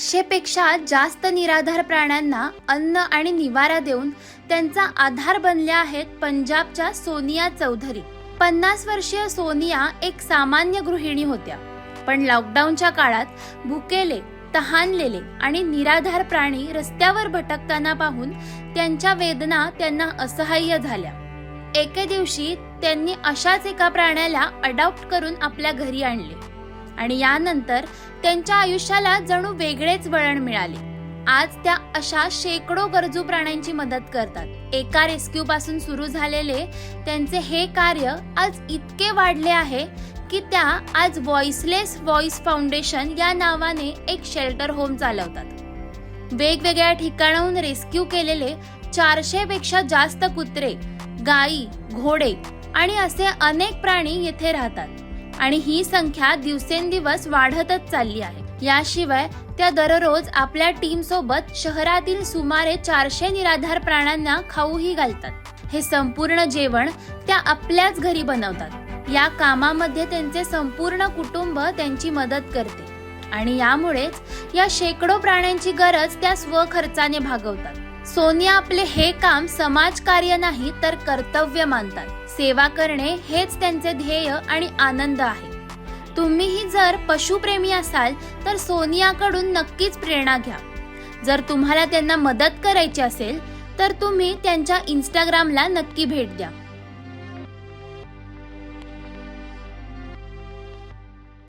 आठशे जास्त निराधार प्राण्यांना अन्न आणि निवारा देऊन त्यांचा आधार बनल्या आहेत पंजाबच्या सोनिया चौधरी. पन्नास वर्षीय सोनिया एक सामान्य गृहिणी होत्या. पण लॉकडाऊनच्या काळात भुकेले तहानलेले आणि निराधार प्राणी रस्त्यावर भटकताना पाहून त्यांच्या वेदना त्यांना असहाय्य झाल्या. एके दिवशी त्यांनी अशाच एका प्राण्याला अडॉप्ट करून आपल्या घरी आणले. आणि यानंतर त्यांच्या आयुष्याला जणू वेगळेच वळण मिळाले. आज त्या अशा शेकडो गरजू प्राण्यांची मदत करतात. एका रेस्क्यू पासून सुरू झालेले त्यांचे हे कार्य आज इतके वाढले आहे की त्या आज व्हॉइसलेस व्हॉइस फाउंडेशन या नावाने एक शेल्टर होम चालवतात. वेगवेगळ्या ठिकाणाहून रेस्क्यू केलेले चारशे पेक्षा जास्त कुत्रे गायी घोडे आणि असे अनेक प्राणी येथे राहतात. आणि ही संख्या दिवसेंदिवस वाढतच चालली आहे. याशिवाय त्या दररोज आपल्या टीम सोबत शहरातील सुमारे चारशे निराधार प्राण्यांना खाऊही घालतात. हे संपूर्ण जेवण त्या आपल्याच घरी बनवतात. या कामामध्ये त्यांचे संपूर्ण कुटुंब त्यांची मदत करते आणि यामुळेच या शेकडो प्राण्यांची गरज त्या स्वखर्चाने भागवतात. सोनिया आपले हे काम समाजकार्य नाही तर कर्तव्य मानतात. सेवा करणे हेच त्यांचे ध्येय आणि आनंद आहे. तुम्हीही जर पशुप्रेमी असाल तर सोनियाकडून नक्कीच प्रेरणा घ्या. जर तुम्हाला त्यांना मदत करायची असेल तर तुम्ही त्यांच्या इंस्टाग्रामला नक्की भेट द्या.